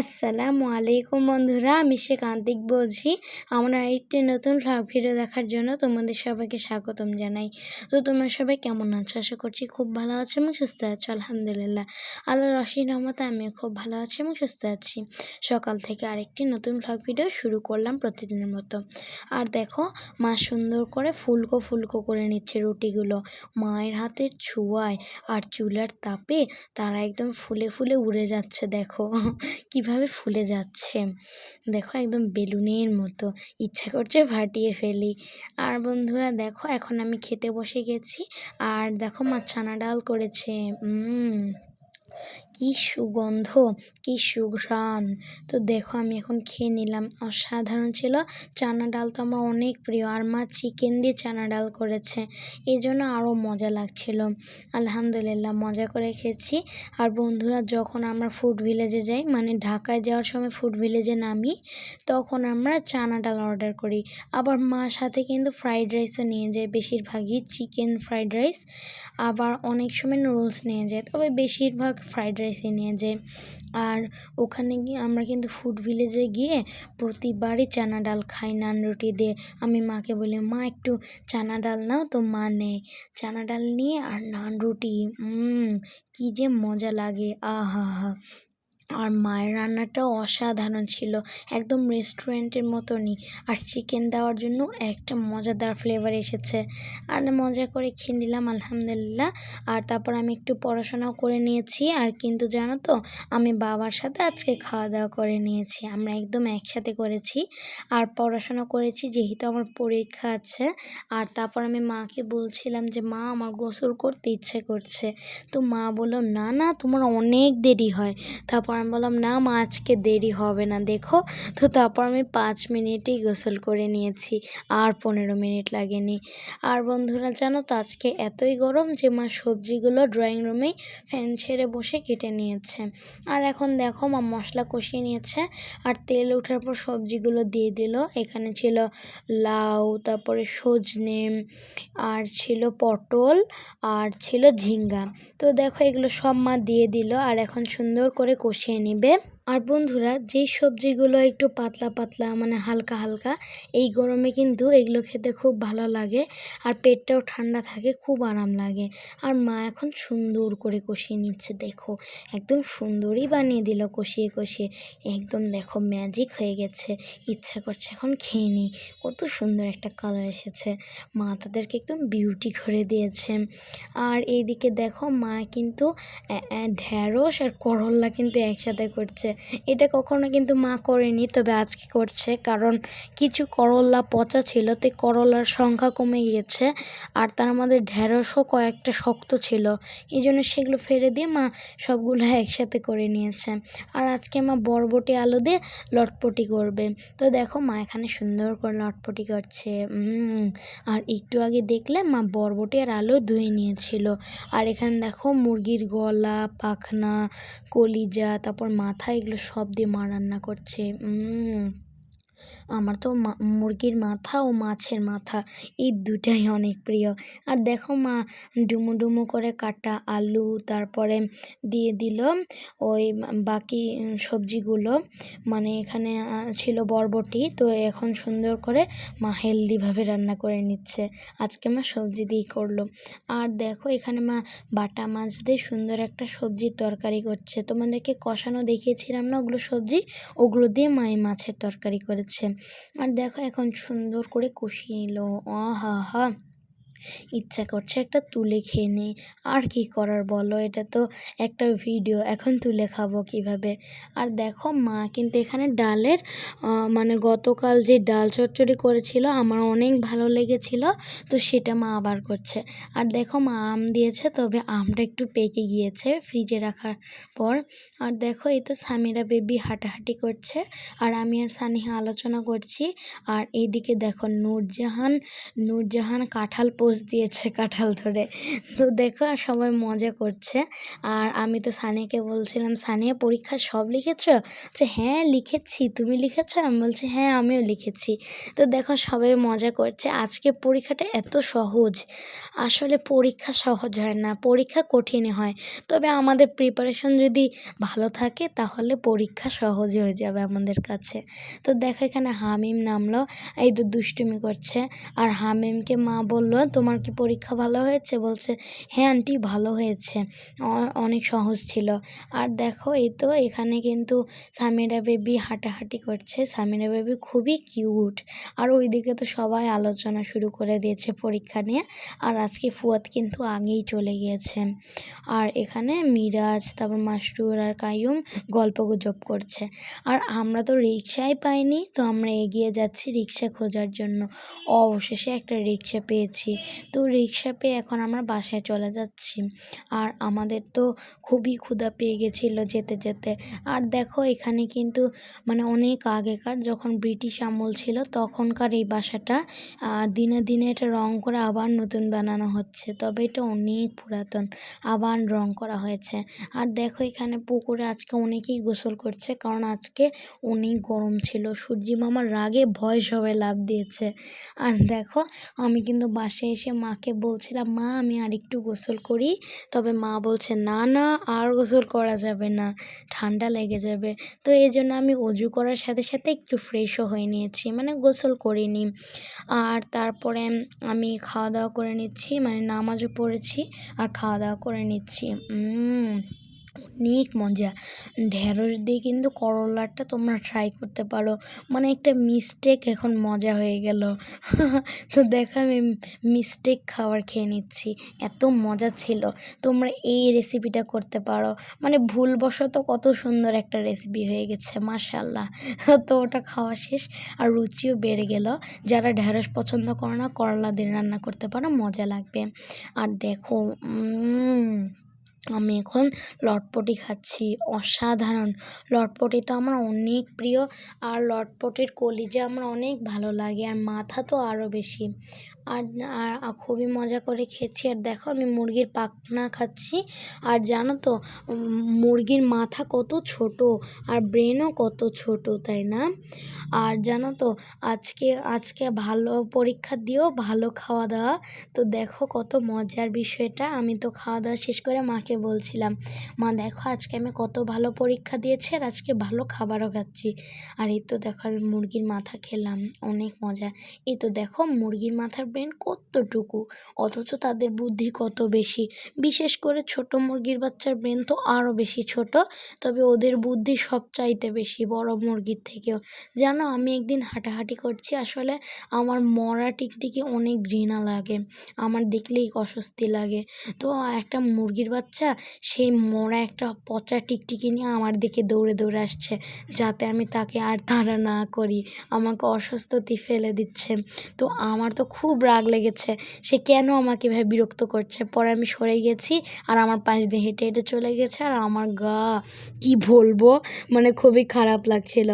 আসসালামু আলাইকুম বন্ধুরা, আমি কান্তিক বলছি। আমরা একটি নতুন ভিডিও দেখার জন্য তোমাদের সবাইকে স্বাগতম জানাই। তো তোমরা সবাই কেমন আছো? আশা করছি খুব ভালো আছো এবং সুস্থ আছো, আলহামদুলিল্লাহ। আল্লাহ রশি রহমতে আমিও খুব ভালো আছি এবং সুস্থ আছি। সকাল থেকে আরেকটি নতুন ভিডিও শুরু করলাম প্রতিদিনের মতো। আর দেখো, মা সুন্দর করে ফুলকো ফুলকো করে নিচ্ছে রুটিগুলো। মায়ের হাতের ছোঁয়ায় আর চুলার তাপে তারা একদম ফুলে ফুলে উড়ে যাচ্ছে, দেখো। কীভাবে ফুলে যাচ্ছে? দেখো একদম বেলুনের মতো। ইচ্ছা করছে ফাটিয়ে ফেলি। আর বন্ধুরা, দেখো এখন আমি খেতে বসে গেছি। আর দেখো মা ছানা ডাল করেছে। কি সুগন্ধ, কি সুঘ্রাণ। তো দেখো আমি এখন খেয়ে নিলাম। অসাধারণ ছিল। চানা ডাল তো আমার অনেক প্রিয়। আর মা চিকেন দিয়ে চানা ডাল করেছে। এই জন্য আরও মজা লাগছিল। আলহামদুলিল্লাহ, মজা করে খেয়েছি। আর বন্ধুরা, যখন আমরা ফুড ভিলেজে যাই মানে ঢাকায় যাওয়ার সময় ফুড ভিলেজে নামি, তখন আমরা চানা ডাল অর্ডার করি। আবার মার সাথে কিন্তু ফ্রাইড রাইসও নিয়ে যায়, বেশিরভাগই চিকেন ফ্রাইড রাইস আবার অনেক সময় নুডলস নিয়ে যায়। তবে বেশিরভাগ ফ্রাইড রাইসই নিয়ে যাই। আর ওখানে গিয়ে আমরা কিন্তু ফুড ভিলেজে গিয়ে প্রতিবারই চানা ডাল খাই, নান রুটি দিয়ে। আমি মাকে বলি, মা, একটু চানা ডাল নাও। তো মা নেয়। চানা ডাল নিয়ে আর নান রুটি কী যে মজা লাগে। আহা হা। আর মায়ের রান্নাটাও অসাধারণ ছিল, একদম রেস্টুরেন্টের মতনই। আর চিকেন দেওয়ার জন্য একটা মজাদার ফ্লেভার এসেছে। আর মজা করে খেয়ে নিলাম, আলহামদুলিল্লাহ। আর তারপর আমি একটু পড়াশোনাও করে নিয়েছি। আর কিন্তু জানো তো, আমি বাবার সাথে আজকে খাওয়া দাওয়া করে নিয়েছি। আমরা একদম একসাথে করেছি। আর পড়াশোনা করেছি, যেহেতু আমার পরীক্ষা আছে। আর তারপর আমি মাকে বলছিলাম যে, মা, আমার গোসল করতে ইচ্ছে করছে। তো মা বলল, না না, তোমার অনেক দেরি হয়। তারপর আমি বললাম, না মা, আজকে দেরি হবে না। দেখো, তো তারপর আমি পাঁচ মিনিটেই গোসল করে নিয়েছি, আর পনেরো মিনিট লাগেনি। আর বন্ধুরা, জানো তো, আজকে এতই গরম যে মা সবজিগুলো ড্রয়িং রুমেই ফ্যান ছেড়ে বসে কেটে নিয়েছে। আর এখন দেখো, মা মশলা কষিয়ে নিয়েছে, আর তেল ওঠার পর সবজিগুলো দিয়ে দিল। এখানে ছিল লাউ, তারপরে সজনে, আর ছিল পটল, আর ছিল ঝিঙ্গা। তো দেখো, এগুলো সব মা দিয়ে দিল, আর এখন সুন্দর করে কষিয়ে কষিয়ে নেবে। আর বন্ধুরা যেই সবজিগুলো একটু পাতলা পাতলা মানে হালকা হালকা, এই গরমে কিন্তু এগুলো খেতে খুব ভালো লাগে আর পেটটাও ঠান্ডা থাকে, খুব আরাম লাগে। আর মা এখন সুন্দর করে কষিয়ে নিচ্ছে, দেখো, একদম সুন্দরই বানিয়ে দিল কষিয়ে কষিয়ে। একদম দেখো ম্যাজিক হয়ে গেছে, ইচ্ছা করছে এখন খেয়ে নিই, কত সুন্দর একটা কালার এসেছে। মা তাদেরকে একদম বিউটি করে দিয়েছে। আর এইদিকে দেখো, মা কিন্তু ঢ্যাঁড়স আর করল্লা কিন্তু একসাথে করছে। এটা কখনো কিন্তু মা করেনি, তবে আজকে করছে? কারণ কিছু করলা পচা ছিল, তো করলার সংখ্যা কমে গিয়েছে আর তার মধ্যে ঢেঁড়সও কয়েকটা শক্ত ছিল। এই জন্য সেগুলো ফেলে দিয়ে মা সবগুলো একসাথে করে নিয়েছে। আর আজকে মা বরবটি আলু দিয়ে লটপটি করবে। তো দেখো মা এখানে সুন্দর করে লটপটি করছে। আর একটু আগে দেখলে মা বরবটি আর আলু ধুয়ে নিয়েছিল। আর এখানে দেখো মুরগির গলা, পাখনা, কলিজা, তারপর মাথা এগুলো সব দিয়ে মা রান্না করছে। আমার তো মুরগির মাথা ও মাছের মাথা, এই দুটাই অনেক প্রিয়। আর দেখো মা, ডুমো ডুমো করে কাটা আলু, তারপরে দিয়ে দিল ওই বাকি সবজিগুলো। মানে এখানে ছিল বরবটি, তো এখন সুন্দর করে মা হেলদিভাবে রান্না করে নিচ্ছে। আজকে মা সবজি দিয়েই করল। আর দেখো এখানে মা বাটা মাছ দিয়ে সুন্দর একটা সবজির তরকারি করছে। তোমাদেরকে কষানো দেখিয়েছিলাম না ওগুলো সবজি? ওগুলো দিয়ে মা এই মাছের তরকারি করেছে আর দেখো এখন সুন্দর করে কষিয়ে নিল। আহা হা। ইচ্ছা করছে একটা তুলে খেয়ে নিই আর কি করার বলো? এটা তো একটা ভিডিও এখন তুলে খাব কীভাবে? আর দেখো মা কিন্তু এখানে ডালের মানে গতকাল যে ডাল চচ্চড়ি করেছিল আমার অনেক ভালো লেগেছিল, তো সেটা মা আবার করছে। আর দেখো মা আম দিয়েছে, তবে আমটা একটু পেকে গিয়েছে ফ্রিজে রাখার পর। আর দেখো এই তো সামিরা বেবি হাঁটাহাঁটি করছে, আর আমি আর সানিহা আলোচনা করছি। আর এইদিকে দেখো নূরজাহান নূরজাহান কাঁঠাল পোজ দিয়েছে কাঁঠাল ধরে। তো দেখো আর সবাই মজা করছে। আর আমি তো সানিয়াকে বলছিলাম, সানিয়া, পরীক্ষা সব লিখেছ? যে হ্যাঁ লিখেছি। তুমি লিখেছ? আমি বলছি হ্যাঁ আমিও লিখেছি। তো দেখো সবাই মজা করছে। আজকে পরীক্ষাটা এত সহজ। আসলে পরীক্ষা সহজ হয় না, পরীক্ষা কঠিনই হয়। তবে আমাদের প্রিপারেশন যদি ভালো থাকে, তাহলে পরীক্ষা সহজ হয়ে যাবে আমাদের কাছে। তো দেখো এখানে হামিম নামলো, এই তো দুষ্টুমি করছে। আর হামিমকে মা বলল তোমার কি পরীক্ষা ভালো হয়েছে? বলছে হ্যাঁ আন্টি, ভালো হয়েছে। অনেক সহজ ছিল। আর দেখো, এই তো এখানে কিন্তু সামিরা বেবি হাঁটাহাঁটি করছে। সামিরা বেবি খুবই কিউট। আর ওইদিকে তো সবাই আলোচনা শুরু করে দিয়েছে পরীক্ষা নিয়ে। আর আজকে ফুয়াদ কিন্তু আগেই চলে গিয়েছে। আর এখানে মিরাজ, তারপর মাস্টুর আর কায়ুম গল্প গুজব করছে। আর আমরা তো রিক্সাই পাইনি, তো আমরা এগিয়ে যাচ্ছি রিক্সা খোঁজার জন্য। অবশেষে একটা রিক্সা পেয়েছি। তো রিক্সা পেয়ে এখন আমরা বাসায় চলে যাচ্ছি। আর আমাদের তো খুবই ক্ষুধা পেয়ে গেছিল যেতে যেতে। আর দেখো এখানে কিন্তু মানে অনেক আগেকার যখন ব্রিটিশ আমল ছিল, তখনকার এই বাসাটা দিনে দিনে এটা রং করে আবার নতুন বানানো হচ্ছে। তবে এটা অনেক পুরাতন, আবার রং করা হয়েছে। আর দেখো এখানে পুকুরে আজকে অনেকেই গোসল করছে, কারণ আজকে অনেক গরম ছিল। সূর্যি মামার রাগে ভয় সবাই লাভ দিয়েছে। আর দেখো আমি কিন্তু বাসায় এসে মাকে বলছিলাম, মা, আমি আর একটু গোসল করি। তবে মা বলছে, না না, আর গোসল করা যাবে না, ঠান্ডা লেগে যাবে। তো এই জন্য আমি অজু করার সাথে সাথে একটু ফ্রেশও হয়ে নিয়েছি মানে গোসল করিনি। আর তারপরে আমি খাওয়া দাওয়া করে নিচ্ছি মানে নামাজও পড়েছি, আর খাওয়া দাওয়া করে নিচ্ছি। অনেক মজা। ঢেঁড়স দিয়ে কিন্তু করলাটা তোমরা ট্রাই করতে পারো। মানে একটা মিস্টেক এখন মজা হয়ে গেল। তো দেখো আমি মিস্টেক খাবার খেয়ে নিচ্ছি। এত মজা ছিল। তোমরা এই রেসিপিটা করতে পারো। মানে ভুলবশত কত সুন্দর একটা রেসিপি হয়ে গেছে মাশাল্লাহ তো ওটা খাওয়া শেষ। আর রুচিও বেড়ে গেল। যারা ঢেঁড়স পছন্দ করে না, করলা দিয়ে রান্না করতে পারো, মজা লাগবে। আর দেখো আমি এখন লটপটি খাচ্ছি। অসাধারণ। লটপটি তো আমার অনেক প্রিয় আর লটপটির কলিজা আমার অনেক ভালো লাগে আর মাথা তো আরও বেশি। আর আর খুবই মজা করে খেয়েছি। আর দেখো আমি মুরগির পাখনা খাচ্ছি। আর জানো তো মুরগির মাথা কত ছোট আর ব্রেনও কত ছোট, তাই না? আর জানো তো, আজকে আজকে ভালো পরীক্ষা দিয়েও ভালো খাওয়া দাওয়া তো দেখো কত মজার বিষয়টা। আমি তো খাওয়া দাওয়া শেষ করে মাকে বলছিলাম, মা, দেখো আজকে আমি কত ভালো পরীক্ষা দিয়েছি আর আজকে ভালো খাবারও খাচ্ছি। আর এই তো দেখো আমি মুরগির মাথা খেলাম, অনেক মজা। এই তো দেখো মুরগির মাথার ব্রেন কতটুকু, অথচ তাদের বুদ্ধি কত বেশি। বিশেষ করে ছোট মুরগির বাচ্চার ব্রেন তো আরও বেশি ছোট, তবে ওদের বুদ্ধি সবচাইতে বেশি বড় মুরগির থেকেও। জানো, আমি একদিন হাঁটাহাঁটি করছি, আসলে আমার মরা টিকটিকি অনেক ঘৃণা লাগে, আমার দেখলেই অস্বস্তি লাগে। তো একটা মুরগির বাচ্চা সেই মোড়া একটা পচা টিকটিকি নিয়ে আমার দিকে দৌড়ে দৌড়ে আসছে যাতে আমি তাকে আর তাড়া না করি। আমাকে অস্বস্তি ফেলে দিচ্ছে। তো আমার তো খুব রাগ লেগেছে। সে কেন আমাকে এভাবে বিরক্ত করছে? পরে আমি সরে গেছি আর আমার পাশ দিয়ে হেঁটে হেঁটে চলে গেছে আর আমার গা কি বলব? মানে খুবই খারাপ লাগছিল।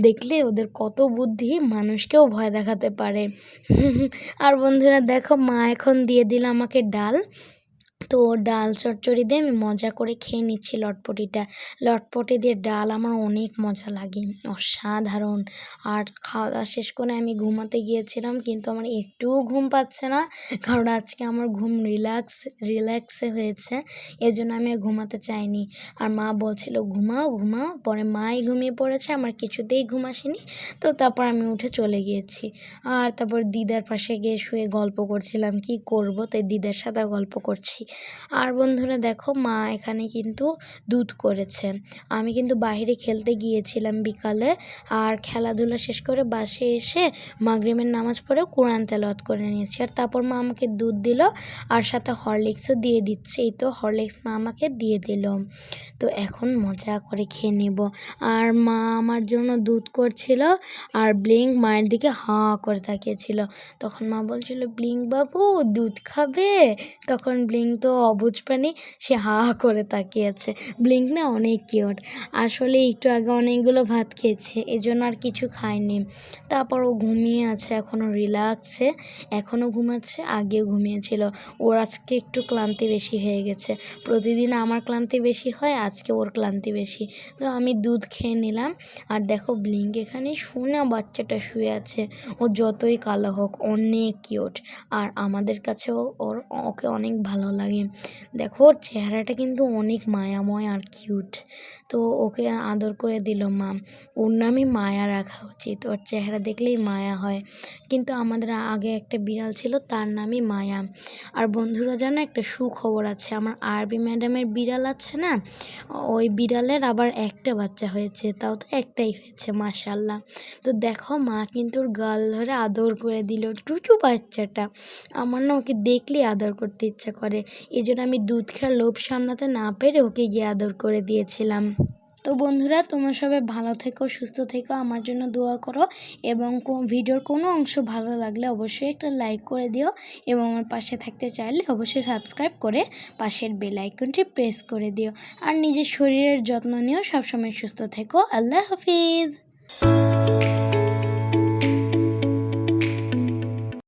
দেখলে ওদের কত বুদ্ধি? মানুষকেও ভয় দেখাতে পারে। আর বন্ধুরা দেখো, মা এখন দিয়ে দিল আমাকে ডাল। তো ডাল চচ্চড়ি দিয়ে আমি মজা করে খেয়ে নিচ্ছি লটপটিটা। লটপটি দিয়ে ডাল আমার অনেক মজা লাগে, অসাধারণ। আর খাওয়া দাওয়া শেষ করে আমি ঘুমাতে গিয়েছিলাম, কিন্তু আমার একটুও ঘুম পাচ্ছে না, কারণ আজকে আমার ঘুম রিল্যাক্স, রিল্যাক্সে হয়েছে, এজন্য আমি ঘুমাতে চাইনি। আর মা বলছিল, ঘুমাও ঘুমাও। পরে মাই ঘুমিয়ে পড়েছে, আমার কিছুতেই ঘুম আসেনি, তো তারপর আমি উঠে চলে গিয়েছি। আর তারপর দিদার পাশে গিয়ে শুয়ে গল্প করছিলাম, কি করব? তাই দিদার সাথে গল্প করছি। আর বন্ধুরা দেখো মা এখানে কিন্তু দুধ করেছে। আমি কিন্তু বাইরে খেলতে গিয়েছিলাম বিকালে আর খেলাধুলা শেষ করে বাসে এসে মাগরিমের নামাজ পড়ে কোরআন তেলাওয়াত করে নিয়েছি। আর তারপর মা আমাকে দুধ দিল আর সাথে হরলিক্সও দিয়ে দিচ্ছে। এই তো হরলিক্স মা আমাকে দিয়ে দিল। তো এখন মজা করে খেয়ে নেব। আর মা আমার জন্য দুধ করছিল আর ব্লিঙ্ক মায়ের দিকে হাঁ করে তাকিয়েছিল। তখন মা বলছিল, ব্লিঙ্ক বাবু, দুধ খাবে? তখন ব্লিঙ্ক তো তো অবুঝ প্রাণী, সে হা হা করে তাকিয়ে আছে ব্লিঙ্ক না অনেক কিউট। আসলে একটু আগে অনেকগুলো ভাত খেয়েছে এই জন্য আর কিছু খায়নি। তারপর ও ঘুমিয়ে আছে এখনও রিল্যাক্সে এখনও ঘুমাচ্ছে, আগেও ঘুমিয়েছিল। ওর আজকে একটু ক্লান্তি বেশি হয়ে গেছে। প্রতিদিন আমার ক্লান্তি বেশি হয়, আজকে ওর ক্লান্তি বেশি। তো আমি দুধ খেয়ে নিলাম, আর দেখো ব্লিঙ্ক এখানে শুনে বাচ্চাটা শুয়ে আছে। ও যতই কালো হোক, অনেক কিউট। আর আমাদের কাছেও ওর, ওকে অনেক ভালো লাগে। দেখো ওর চেহারাটা কিন্তু অনেক মায়াময় আর কিউট তো ওকে আদর করে দিল মা। ওর নামই মায়া রাখা উচিত। ওর চেহারা দেখলেই মায়া হয়। কিন্তু আমাদের আগে একটা বিড়াল ছিল, তার নামই মায়া। আর বন্ধুরা, জানো একটা সুখবর আছে? আমার আরবি ম্যাডামের বিড়াল আছে না? ওই বিড়ালের আবার একটা বাচ্চা হয়েছে। তাও তো একটাই হয়েছে মাশাল্লাহ তো দেখো মা কিন্তু ওর গাল ধরে আদর করে দিল। টুটু বাচ্চাটা। আমার না ওকে দেখলেই আদর করতে ইচ্ছা করে। এই জন্য আমি দুধ খেয়ার লোভ সামলাতে না পেরে ওকে গিয়ে আদর করে দিয়েছিলাম। তো বন্ধুরা, তোমরা সবাই ভালো থেকো, সুস্থ থেকো, আমার জন্য দোয়া করো এবং ভিডিওর কোনো অংশ ভালো লাগলে অবশ্যই একটা লাইক করে দিও এবং আমার পাশে থাকতে চাইলে অবশ্যই সাবস্ক্রাইব করে পাশের বেল আইকনটি প্রেস করে দিও। আর নিজের শরীরের যত্ন নিও সবসময় সুস্থ থেকো। আল্লাহ হাফিজ।